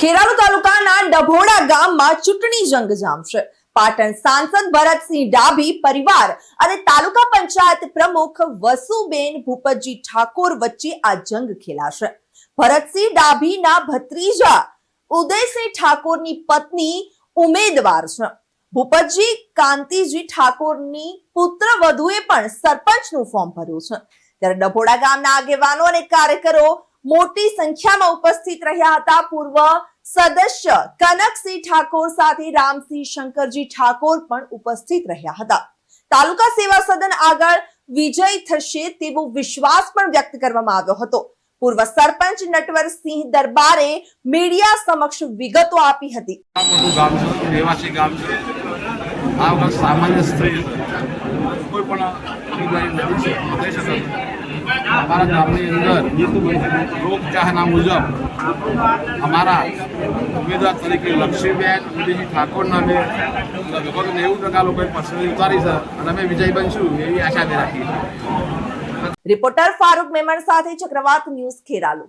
ખેરાલુ તાલુકાના ડભોડા ગામમાં ચૂંટણી જંગ જામશે પાટણ સાંસદ ભરતસિંહ ડાભી પરિવાર અને તાલુકા પંચાયત પ્રમુખ વસુબેન ભૂપતજી ઠાકોર વચ્ચે આ જંગ ખેલાશે. ભરતસિંહ ડાભીના ભત્રીજા ઉદયસિંહ ઠાકોરની પત્ની ઉમેદવાર છે. ભૂપતજી કાંતિજી ઠાકોરની પુત્ર વધુએ પણ સરપંચનું ફોર્મ ભર્યું છે. ત્યારે ડભોડા ગામના આગેવાનો અને કાર્યકરો મોટી સંખ્યામાં ઉપસ્થિત રહ્યા હતા. પૂર્વ સદસ્ય કનકસિંહ ઠાકોર સાથે રામસિંહ શંકરજી ઠાકોર પણ ઉપસ્થિત રહ્યા હતા. તાલુકા સેવા સદન આગળ વિજય થશે તેવો વિશ્વાસ પણ વ્યક્ત કરવામાં આવ્યો હતો. પૂર્વ સરપંચ નટવરસિંહ દરબારે મીડિયા સમક્ષ વિગતો આપી હતી. સામાન્ય સ્ત્રી કોઈ પણ અમારા ગામની અંદર લોકચાહના મુજબ અમારા ઉમેદવાર તરીકે લક્ષ્મીબેન, ઉદયજી ઠાકોરના અમે લગભગ નેવું ટકા લોકોએ પસંદગી ઉતારી છે અને અમે વિજય બનશું એવી આશા રાખીએ રિપોર્ટર ફારૂક મેમણ સાથે ચક્રવાત ન્યૂઝ ખેરાલુ.